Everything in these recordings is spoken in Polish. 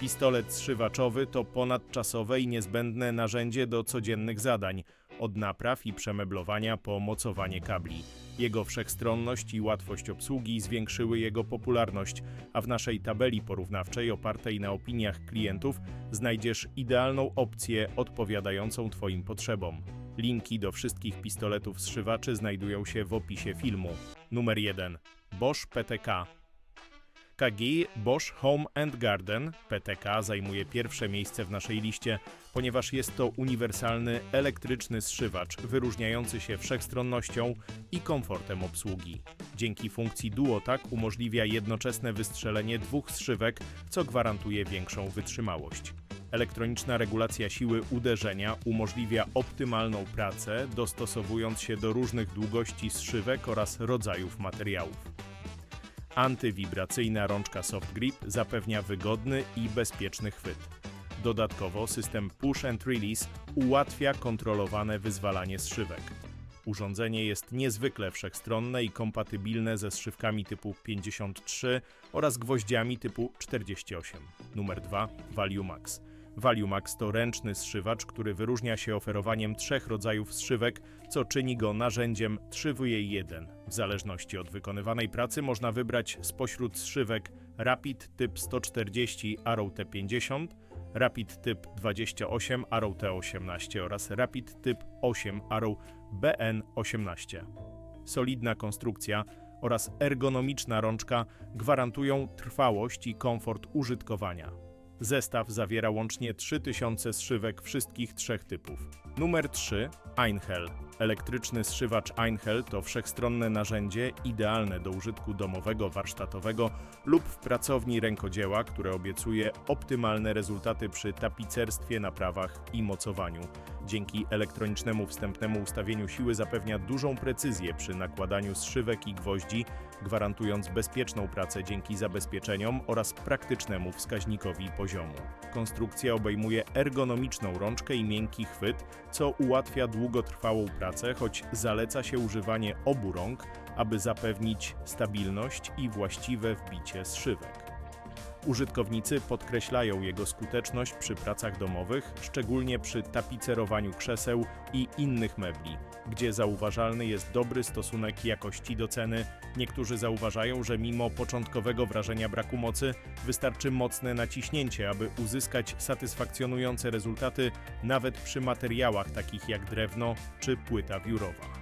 Pistolet zszywaczowy to ponadczasowe i niezbędne narzędzie do codziennych zadań, od napraw i przemeblowania po mocowanie kabli. Jego wszechstronność i łatwość obsługi zwiększyły jego popularność, a w naszej tabeli porównawczej opartej na opiniach klientów znajdziesz idealną opcję odpowiadającą Twoim potrzebom. Linki do wszystkich pistoletów zszywaczy znajdują się w opisie filmu. Numer 1. Bosch PTK KG Bosch Home and Garden PTK zajmuje pierwsze miejsce w naszej liście, ponieważ jest to uniwersalny elektryczny zszywacz wyróżniający się wszechstronnością i komfortem obsługi. Dzięki funkcji DuoTac umożliwia jednoczesne wystrzelenie dwóch zszywek, co gwarantuje większą wytrzymałość. Elektroniczna regulacja siły uderzenia umożliwia optymalną pracę, dostosowując się do różnych długości zszywek oraz rodzajów materiałów. Antywibracyjna rączka Soft Grip zapewnia wygodny i bezpieczny chwyt. Dodatkowo system Push and Release ułatwia kontrolowane wyzwalanie zszywek. Urządzenie jest niezwykle wszechstronne i kompatybilne ze zszywkami typu 53 oraz gwoździami typu 48. Numer 2 Value Max. Valuemax to ręczny zszywacz, który wyróżnia się oferowaniem trzech rodzajów zszywek, co czyni go narzędziem 3 w jej 1. W zależności od wykonywanej pracy można wybrać spośród zszywek Rapid typ 140 Arrow T50, Rapid typ 28 Arrow T18 oraz Rapid typ 8 Arrow BN18. Solidna konstrukcja oraz ergonomiczna rączka gwarantują trwałość i komfort użytkowania. Zestaw zawiera łącznie 3000 zszywek wszystkich trzech typów. Numer 3. Einhell. Elektryczny zszywacz Einhell to wszechstronne narzędzie idealne do użytku domowego, warsztatowego lub w pracowni rękodzieła, które obiecuje optymalne rezultaty przy tapicerstwie, naprawach i mocowaniu. Dzięki elektronicznemu wstępnemu ustawieniu siły zapewnia dużą precyzję przy nakładaniu zszywek i gwoździ, gwarantując bezpieczną pracę dzięki zabezpieczeniom oraz praktycznemu wskaźnikowi poziomu. Konstrukcja obejmuje ergonomiczną rączkę i miękki chwyt, co ułatwia długotrwałą pracę, choć zaleca się używanie obu rąk, aby zapewnić stabilność i właściwe wbicie zszywek. Użytkownicy podkreślają jego skuteczność przy pracach domowych, szczególnie przy tapicerowaniu krzeseł i innych mebli, gdzie zauważalny jest dobry stosunek jakości do ceny. Niektórzy zauważają, że mimo początkowego wrażenia braku mocy, wystarczy mocne naciśnięcie, aby uzyskać satysfakcjonujące rezultaty nawet przy materiałach takich jak drewno czy płyta wiórowa.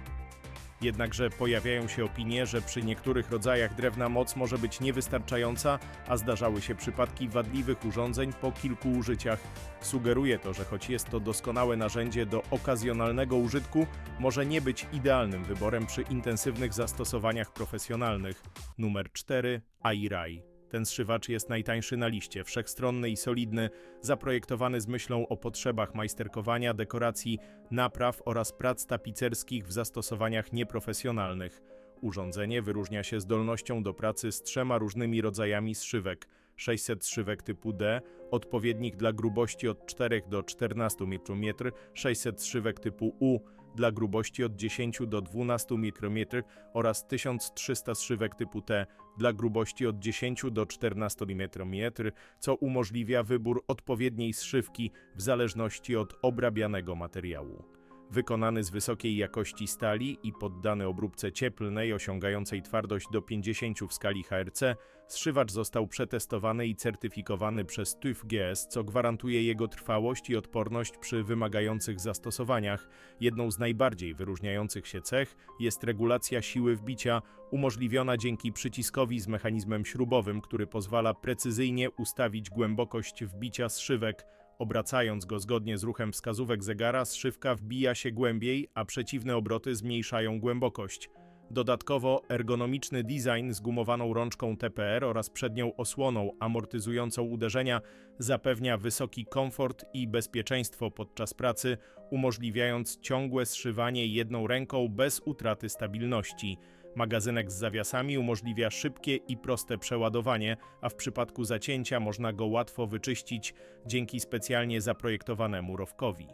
Jednakże pojawiają się opinie, że przy niektórych rodzajach drewna moc może być niewystarczająca, a zdarzały się przypadki wadliwych urządzeń po kilku użyciach. Sugeruje to, że choć jest to doskonałe narzędzie do okazjonalnego użytku, może nie być idealnym wyborem przy intensywnych zastosowaniach profesjonalnych. Numer 4 Airai. Ten zszywacz jest najtańszy na liście, wszechstronny i solidny, zaprojektowany z myślą o potrzebach majsterkowania, dekoracji, napraw oraz prac tapicerskich w zastosowaniach nieprofesjonalnych. Urządzenie wyróżnia się zdolnością do pracy z trzema różnymi rodzajami zszywek. 600 zszywek typu D, odpowiednik dla grubości od 4 do 14 mm, 600 zszywek typu U, dla grubości od 10 do 12 mikrometr oraz 1300 zszywek typu T dla grubości od 10 do 14 mm, co umożliwia wybór odpowiedniej zszywki w zależności od obrabianego materiału wykonany z wysokiej jakości stali i poddany obróbce cieplnej osiągającej twardość do 50 w skali HRC, zszywacz został przetestowany i certyfikowany przez TÜV GS, co gwarantuje jego trwałość i odporność przy wymagających zastosowaniach. Jedną z najbardziej wyróżniających się cech jest regulacja siły wbicia, umożliwiona dzięki przyciskowi z mechanizmem śrubowym, który pozwala precyzyjnie ustawić głębokość wbicia zszywek Obracając go zgodnie z ruchem wskazówek zegara, zszywka wbija się głębiej, a przeciwne obroty zmniejszają głębokość. Dodatkowo ergonomiczny design z gumowaną rączką TPR oraz przednią osłoną amortyzującą uderzenia zapewnia wysoki komfort i bezpieczeństwo podczas pracy, umożliwiając ciągłe zszywanie jedną ręką bez utraty stabilności. Magazynek z zawiasami umożliwia szybkie i proste przeładowanie, a w przypadku zacięcia można go łatwo wyczyścić dzięki specjalnie zaprojektowanemu rowkowi.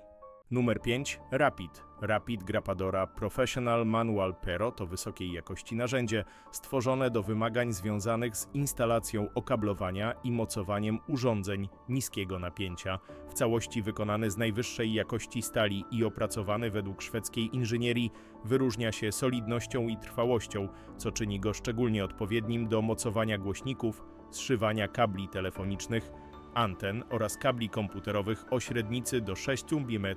Numer 5. Rapid. Rapid Grappadora Professional Manual Pero to wysokiej jakości narzędzie stworzone do wymagań związanych z instalacją okablowania i mocowaniem urządzeń niskiego napięcia, w całości wykonany z najwyższej jakości stali i opracowany według szwedzkiej inżynierii, wyróżnia się solidnością i trwałością, co czyni go szczególnie odpowiednim do mocowania głośników, zszywania kabli telefonicznych, anten oraz kabli komputerowych o średnicy do 6 mm.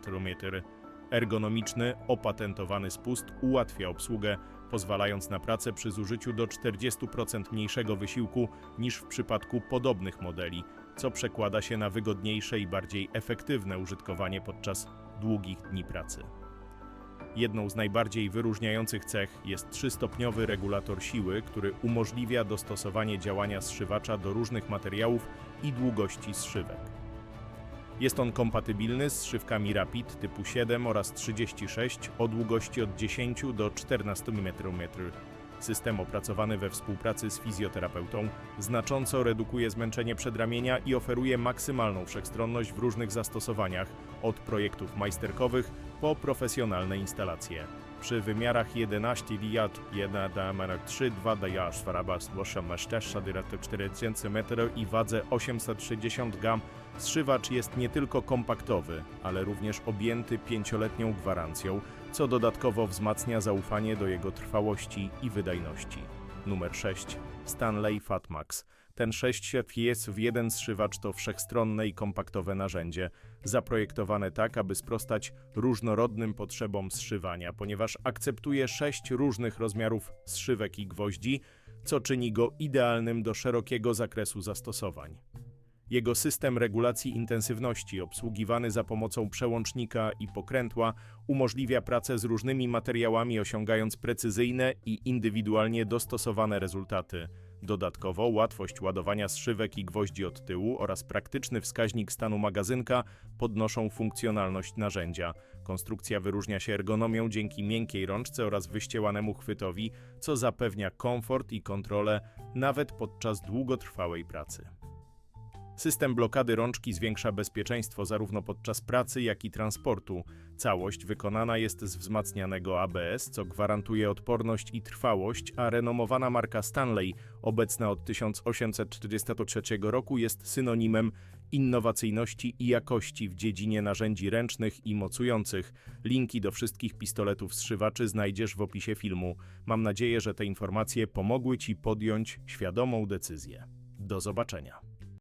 Ergonomiczny, opatentowany spust ułatwia obsługę, pozwalając na pracę przy zużyciu do 40% mniejszego wysiłku niż w przypadku podobnych modeli, co przekłada się na wygodniejsze i bardziej efektywne użytkowanie podczas długich dni pracy. Jedną z najbardziej wyróżniających cech jest trzystopniowy regulator siły, który umożliwia dostosowanie działania zszywacza do różnych materiałów i długości zszywek. Jest on kompatybilny z zszywkami Rapid typu 7 oraz 36 o długości od 10 do 14 mm. System opracowany we współpracy z fizjoterapeutą znacząco redukuje zmęczenie przedramienia i oferuje maksymalną wszechstronność w różnych zastosowaniach, od projektów majsterkowych po profesjonalne instalacje. Przy wymiarach 11 diat 1 damarak 3 2 dajasz farabas dłosza masztesza dyrato 4000 m i wadze 860 g zszywacz jest nie tylko kompaktowy, ale również objęty pięcioletnią gwarancją, co dodatkowo wzmacnia zaufanie do jego trwałości i wydajności. Numer 6. Stanley Fatmax. Ten sześciof jest w jeden zszywacz to wszechstronne i kompaktowe narzędzie, zaprojektowane tak, aby sprostać różnorodnym potrzebom zszywania, ponieważ akceptuje sześć różnych rozmiarów zszywek i gwoździ, co czyni go idealnym do szerokiego zakresu zastosowań. Jego system regulacji intensywności, obsługiwany za pomocą przełącznika i pokrętła, umożliwia pracę z różnymi materiałami, osiągając precyzyjne i indywidualnie dostosowane rezultaty. Dodatkowo łatwość ładowania zszywek i gwoździ od tyłu oraz praktyczny wskaźnik stanu magazynka podnoszą funkcjonalność narzędzia. Konstrukcja wyróżnia się ergonomią dzięki miękkiej rączce oraz wyściełanemu chwytowi, co zapewnia komfort i kontrolę nawet podczas długotrwałej pracy. System blokady rączki zwiększa bezpieczeństwo zarówno podczas pracy, jak i transportu. Całość wykonana jest z wzmacnianego ABS, co gwarantuje odporność i trwałość, a renomowana marka Stanley, obecna od 1843 roku, jest synonimem innowacyjności i jakości w dziedzinie narzędzi ręcznych i mocujących. Linki do wszystkich pistoletów zszywaczy znajdziesz w opisie filmu. Mam nadzieję, że te informacje pomogły Ci podjąć świadomą decyzję. Do zobaczenia.